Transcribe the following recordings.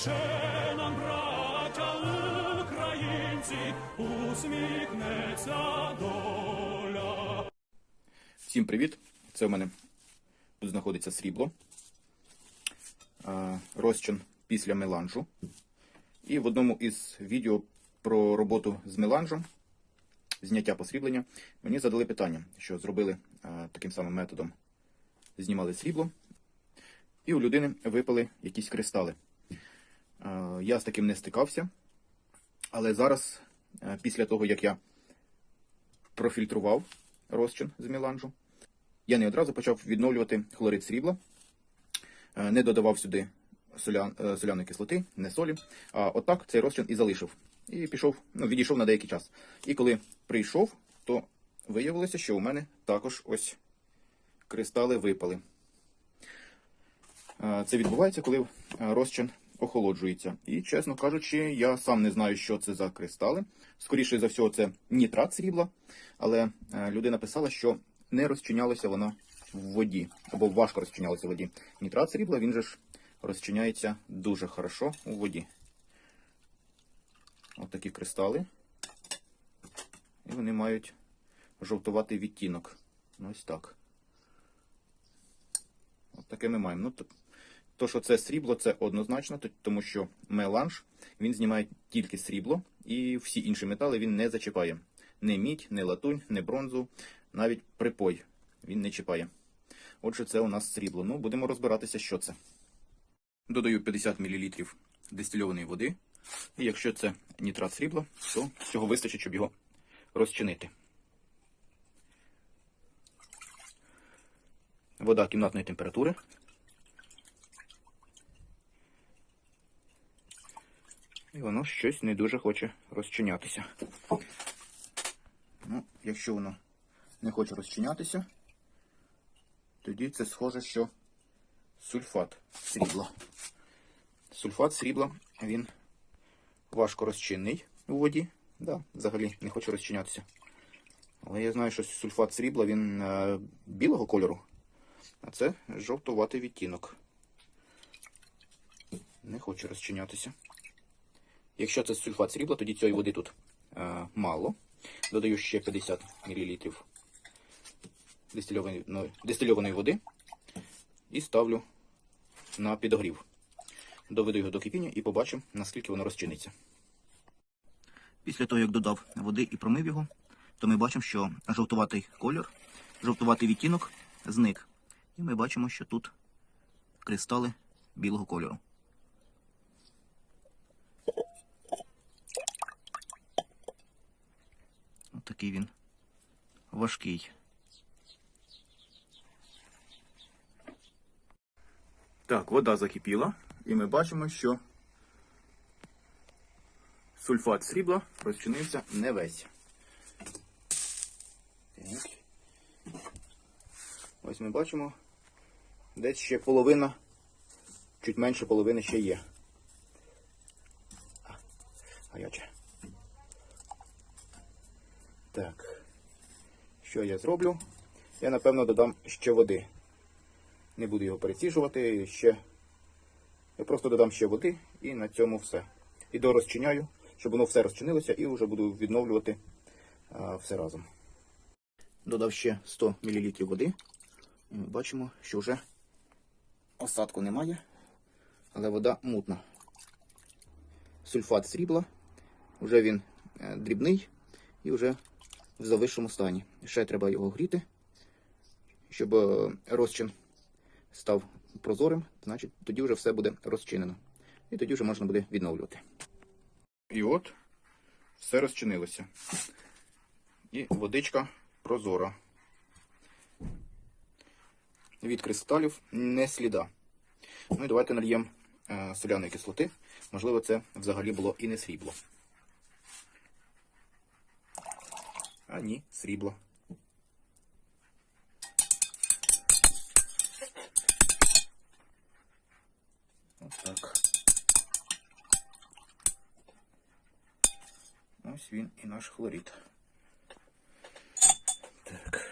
Ще нам, браття українці, усміхнеться доля. Всім привіт! Це у мене тут знаходиться срібло, розчин після меланжу. І в одному із відео про роботу з меланжем, зняття посріблення, мені задали питання, що зробили таким самим методом. Знімали срібло, і у людини випали якісь кристали. А, Я з таким не стикався, але зараз, після того, як я профільтрував розчин з меланжу, я не одразу почав відновлювати хлорид срібла, е, не додавав сюди соля, е, соляної кислоти, не солі. А отак цей розчин і залишив. І пішов, ну, відійшов на деякий час. І коли прийшов, то виявилося, що у мене також ось кристали випали. Е, Це відбувається, коли е, розчин охолоджується. І, чесно кажучи, я сам не знаю, що це за кристали. Скоріше за всього, це нітрат срібла, але е, людина писала, що не розчинялася вона в воді, або важко розчинялася в воді. Нітрат срібла, він же ж розчиняється дуже хорошо у воді. Ось такі кристали. І вони мають жовтуватий відтінок. Ось так. От таке ми маємо. Ну, то, що це срібло, це однозначно, тому що меланж він знімає тільки срібло, і всі інші метали він не зачіпає. Не мідь, не латунь, не бронзу, навіть припой він не чіпає. Отже, це у нас срібло. Ну, будемо розбиратися, що це. Додаю 50 мл дистильованої води. І якщо це нітрат срібла, то цього вистачить, щоб його розчинити. Вода кімнатної температури. Воно щось не дуже хоче розчинятися. Ну, якщо воно не хоче розчинятися, тоді це схоже, що сульфат срібла. Сульфат срібла, він важко розчинний у воді. Да, взагалі не хоче розчинятися. Але я знаю, що сульфат срібла він е, білого кольору, а це жовтуватий відтінок. Не хоче розчинятися. Якщо це сульфат срібла, тоді цієї води тут е, мало. Додаю ще 50 мл дистильованої, ну, дистильованої води і ставлю на підогрів. Доведу його до кипіння і побачимо, наскільки воно розчиниться. Після того, як додав води і промив його, то ми бачимо, що жовтуватий кольор, жовтуватий відтінок зник. І ми бачимо, що тут кристали білого кольору. Такий він важкий. Так, вода закипіла, і ми бачимо, що сульфат срібла розчинився не весь. Так. Ось ми бачимо, десь ще половина, чуть менше половини ще є. Гаряче. Так. Що я зроблю? Я, напевно, додам ще води. Не буду його переціжувати. Ще... Я просто додам ще води і на цьому все. І дорозчиняю, щоб воно все розчинилося, і вже буду відновлювати а, все разом. Додав ще 100 мл води. Ми бачимо, що вже осадку немає, але вода мутна. Сульфат срібла, вже він е, дрібний і вже в завищому стані. Ще треба його гріти, щоб е, розчин став прозорим, значить тоді вже все буде розчинено. І тоді вже можна буде відновлювати. І от все розчинилося. І водичка прозора. Від кристалів не сліда. Ну і давайте нальємо е, соляної кислоти. Можливо, це взагалі було і не срібло. А ні, срібло. так. Ось він і наш хлорід. Так.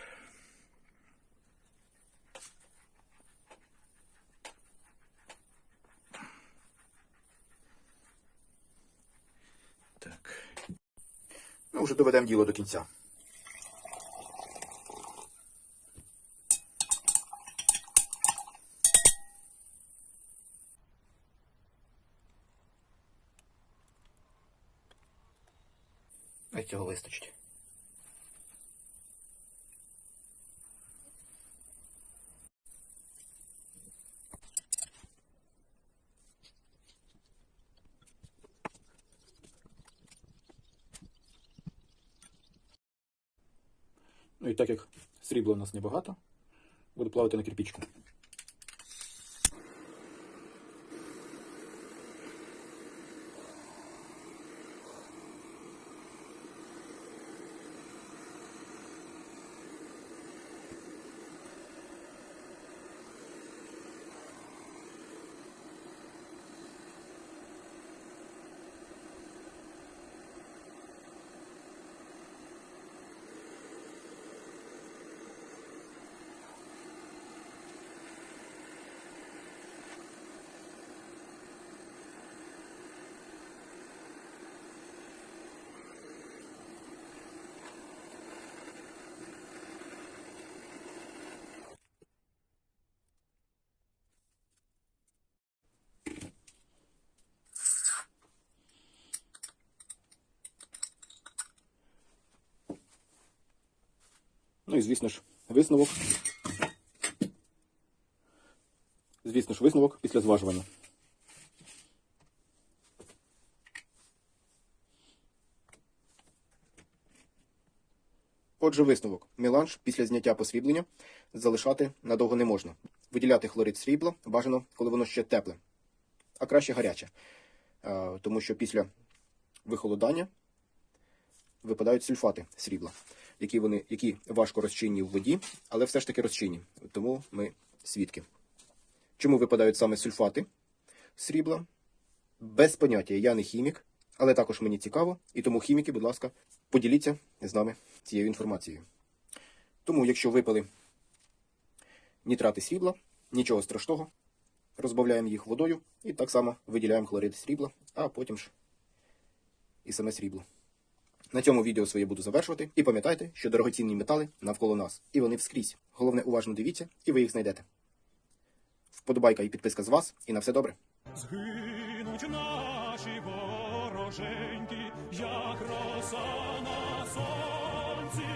Так. Ну, вже доведемо діло до кінця. А цього вистачить. Ну і так як срібла у нас небагато, буду плавати на кирпичку. Ну і звісно ж, висновок. Звісно ж, висновок після зважування. Отже, висновок. Меланж після зняття посріблення залишати надовго не можна. Виділяти хлорид срібла бажано, коли воно ще тепле, а краще гаряче. Тому що після вихолодання випадають сульфати срібла, які вони які важко розчинні в воді, але все ж таки розчинні. Тому ми свідки. Чому випадають саме сульфати срібла? Без поняття. Я не хімік, але також мені цікаво, і тому хіміки, будь ласка, поділіться з нами цією інформацією. Тому, якщо випали нітрати срібла, нічого страшного, розбавляємо їх водою і так само виділяємо хлорид срібла, а потім ж і саме срібло. На цьому відео своє буду завершувати. І пам'ятайте, що дорогоцінні метали навколо нас, і вони вскрізь. Головне, уважно дивіться, і ви їх знайдете. Вподобайка і підписка з вас, і на все добре. Згинуть наші вороженьки, як роса на сонці,